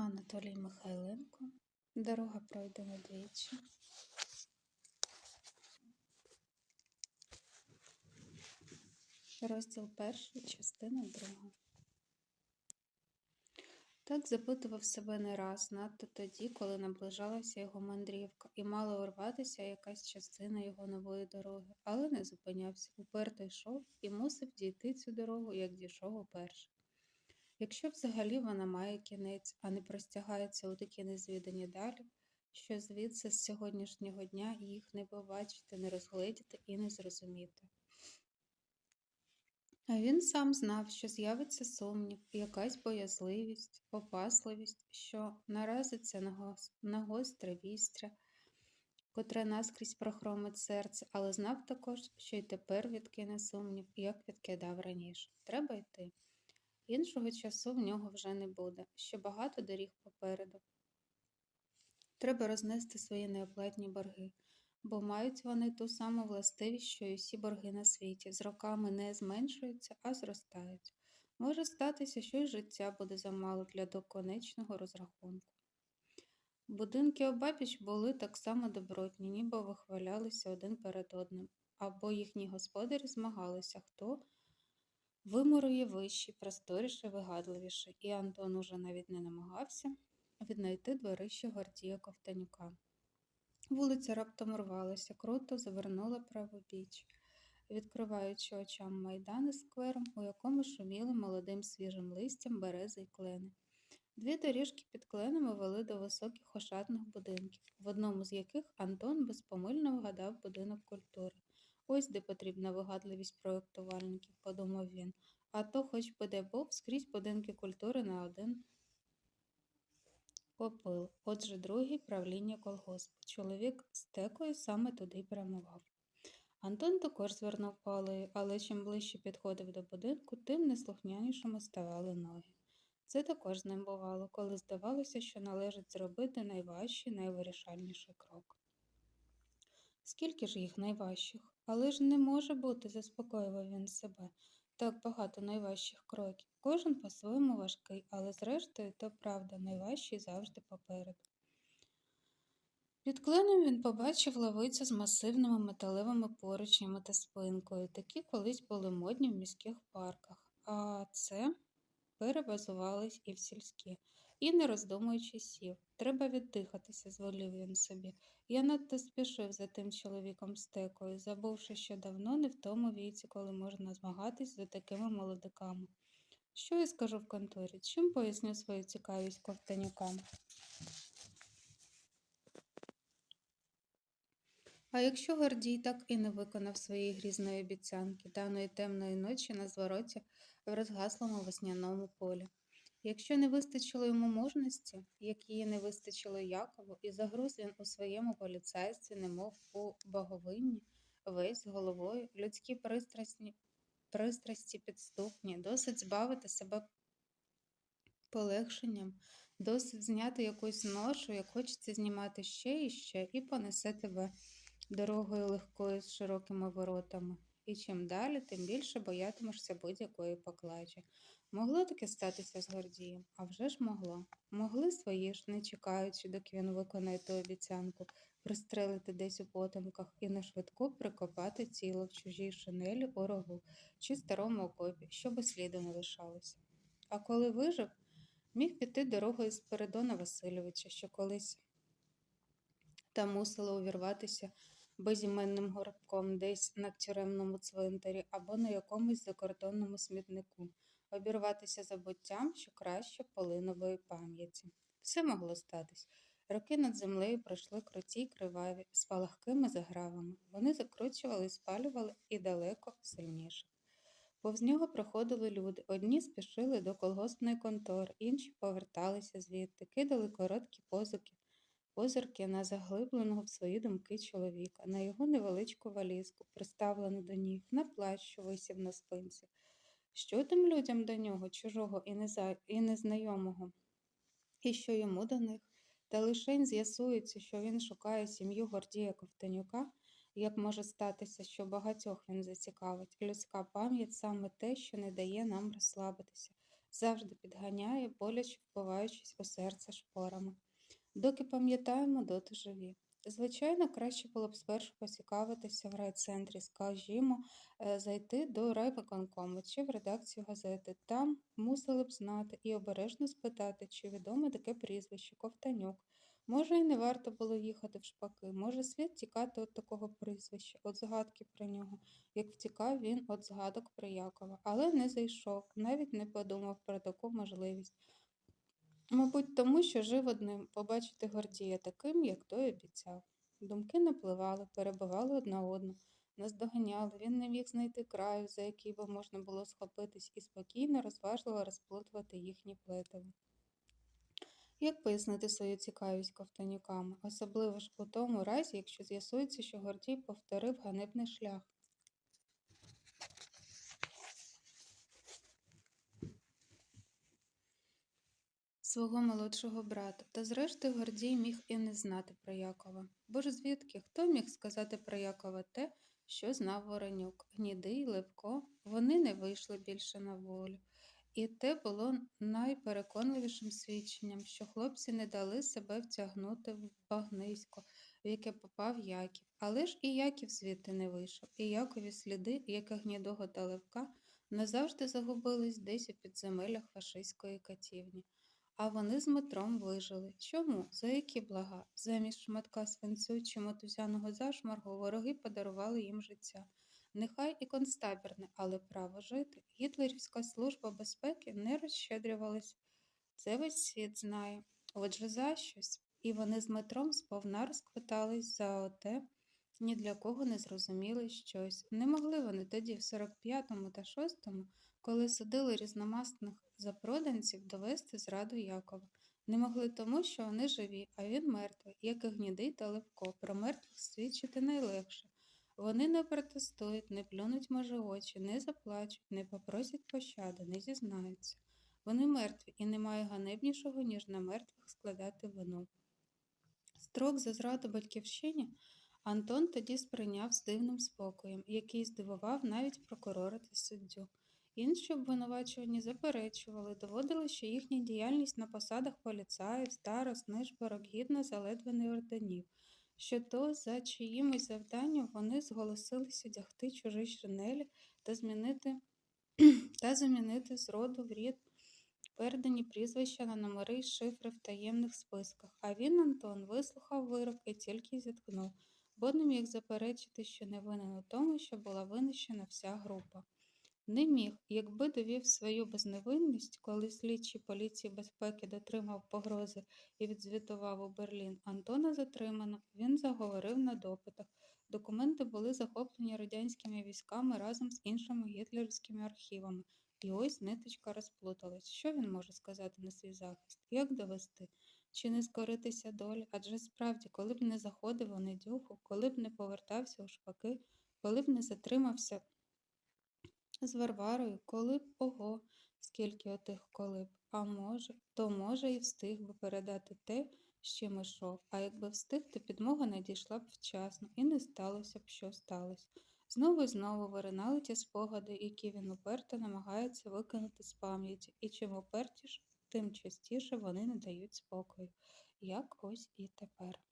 Анатолій Михайленко. Дорога пройдена двічі. Розділ перший, частина друга. Так запитував себе не раз, надто тоді, коли наближалася його мандрівка, і мала урватися якась частина його нової дороги, але не зупинявся, уперто йшов і мусив дійти цю дорогу, як дійшов уперше. Якщо взагалі вона має кінець, а не простягається у такі незвідані далі, що звідси з сьогоднішнього дня їх не побачити, не розгледіти і не зрозуміти. А він сам знав, що з'явиться сумнів, якась боязливість, опасливість, що наразиться на гостре вістря, котре наскрізь прохромить серце, але знав також, що й тепер відкине сумнів, як відкидав раніше. Треба йти. Іншого часу в нього вже не буде, ще багато доріг попереду. Треба рознести свої неоплатні борги, бо мають вони ту саму властивість, що й усі борги на світі, з роками не зменшуються, а зростають. Може статися, що й життя буде замало для доконечного розрахунку. Будинки обабіч були так само добротні, ніби вихвалялися один перед одним, або їхні господарі змагалися, хто вимурує вищий, просторіше, вигадливіше, і Антон уже навіть не намагався віднайти дворище Гордія Ковтанюка. Вулиця раптом рвалася, круто завернула правобіч, відкриваючи очам майдан із сквером, у якому шуміли молодим свіжим листям берези й клени. Дві доріжки під кленами вели до високих ошатних будинків, в одному з яких Антон безпомильно вгадав будинок культури. Ось де потрібна вигадливість проєктувальників, подумав він, а то хоч би де був скрізь будинки культури на один попил. Отже, другий правління колгоспу. Чоловік з текою саме туди прямував. Антон також звернув палею, але чим ближче підходив до будинку, тим неслухнянішими ставали ноги. Це також з ним бувало, коли здавалося, що належить зробити найважчий, найвирішальніший крок. Скільки ж їх найважчих? Але ж не може бути, заспокоював він себе. Так багато найважчих кроків. Кожен по-своєму важкий, але зрештою, то правда, найважчий завжди попереду. Під кленом він побачив лавицю з масивними металевими поручнями та спинкою. Такі колись були модні в міських парках, а це перебазувались і в сільські. І, не роздумуючи, сів. Треба віддихатися, зволів він собі. Я надто спішив за тим чоловіком стекою, забувши, що давно не в тому віці, коли можна змагатись за такими молодиками. Що я скажу в конторі? Чим поясню свою цікавість ковтанюкам? А якщо Гордій так і не виконав своєї грізної обіцянки даної темної ночі на звороті в розгаслому весняному полі? Якщо не вистачило йому мужності, як її не вистачило Якову, і загруз він у своєму поліцействі, немов у боговинні, весь головою, людські пристрасні, пристрасті підступні, досить збавити себе полегшенням, досить зняти якусь ношу, як хочеться знімати ще і ще, і понесе тебе дорогою легкою з широкими воротами. І чим далі, тим більше боятимешся будь-якої поклажі. Могло таке статися з Гордієм? А вже ж могло. Могли свої ж, не чекаючи, доки він виконає ту обіцянку, пристрелити десь у потемках і на швидку прикопати тіло в чужій шинелі у рогу чи старому окопі, щоб сліду не лишалося. А коли вижив, міг піти дорогою Спиридона Васильовича, що колись та мусило увірватися безіменним горбком десь на тюремному цвинтарі або на якомусь закордонному смітнику обірватися забуттям, що краще полинової пам'яті. Все могло статись. Роки над землею пройшли круті й криваві, з палахкими загравами. Вони закручували спалювали і далеко сильніше. Повз нього проходили люди. Одні спішили до колгоспної контори, інші поверталися звідти, кидали короткі позики, позирки на заглибленого в свої думки чоловіка, на його невеличку валізку, приставлену до ніг, на плащ, що висів на спинці. Що тим людям до нього, чужого і, неза... і незнайомого, і що йому до них? Та лишень з'ясується, що він шукає сім'ю Гордія Ковтанюка, як може статися, що багатьох він зацікавить. Людська пам'ять саме те, що не дає нам розслабитися. завжди підганяє, боляче впиваючись у серце шпорами. Доки пам'ятаємо, доти живі. Звичайно, краще було б спершу поцікавитися в райцентрі, скажімо, е, зайти до райвиконкому чи в редакцію газети. Там мусили б знати і обережно спитати, чи відоме таке прізвище Ковтанюк. Може, і не варто було їхати в шпаки, може, слід тікати від такого прізвища, від згадки про нього, як втікав він від згадок про Якова, але не зайшов, навіть не подумав про таку можливість. Мабуть, тому що жив одним побачити Гордія таким, як той обіцяв. Думки напливали, перебивали одна одну, наздоганяли, він не міг знайти краю, за який би можна було схопитись, і спокійно, розважливо розплутувати їхні плетиви. Як пояснити свою цікавість ковтанюками, особливо ж у тому разі, якщо з'ясується, що Гордій повторив ганебний шлях. Свого молодшого брата, та зрештою Гордій міг і не знати про Якова. Бо ж звідки хто міг сказати про Якова те, що знав Воронюк, Гнідий, Левко, вони не вийшли більше на волю. І те було найпереконливішим свідченням, що хлопці не дали себе втягнути в багнисько, в яке попав Яків. Але ж і Яків звідти не вийшов, і Якові сліди, як гнідого та Левка, назавжди загубились десь у підземеллях фашистської катівні. А вони з Дмитром вижили. Чому? За які блага? Замість шматка свинцю чи мотузяного зашмаргу вороги подарували їм життя. Нехай і концтабірне, але право жити. Гітлерівська служба безпеки не розщедрювалась. Це весь світ знає. Отже, за щось. І вони з Дмитром сповна розквитались за оте, ні для кого не зрозуміли щось. Не могли вони тоді, в 45-му та 6-му, коли судили різномасних запроданців, довести зраду Якова. Не могли тому, що вони живі, а він мертвий, як і гнідий та левко. Про мертвих свідчити найлегше. Вони не протестують, не плюнуть може очі, не заплачуть, не попросять пощади, не зізнаються. Вони мертві і немає ганебнішого, ніж на мертвих складати вину. Строк за зраду батьківщині Антон тоді сприйняв з дивним спокоєм, який здивував навіть прокурора та суддю. Інші обвинувачувані заперечували, доводили, що їхня діяльність на посадах поліцаїв, старост, нишпорок гідна заледве орденів, що то за чиїмось завданням вони зголосились одягти чужі шинелі та змінити та замінити з роду в рід передані прізвища на номери й шифри в таємних списках. А він, Антон, вислухав вирок і тільки зіткнув, бо не міг заперечити, що не винен у тому, що була винищена вся група. Не міг, якби довів свою безневинність, коли слідчий поліції безпеки дотримав погрози і відзвітував у Берлін. Антона затримано, він заговорив на допитах. Документи були захоплені радянськими військами разом з іншими гітлерівськими архівами. І ось ниточка розплуталась. Що він може сказати на свій захист? Як довести? Чи не скоритися долі? Адже справді, коли б не заходив у недюху, коли б не повертався у шпаки, коли б не затримався з Варварою, коли б ого, скільки отих коли б, а може, то, може, і встиг би передати те, з чим ішов, а якби встиг, то підмога надійшла б вчасно, і не сталося б, що сталося. Знову і знову виринали ті спогади, які він уперто намагається викинути з пам'яті, і чим упертіше, тим частіше вони не дають спокою, як ось і тепер.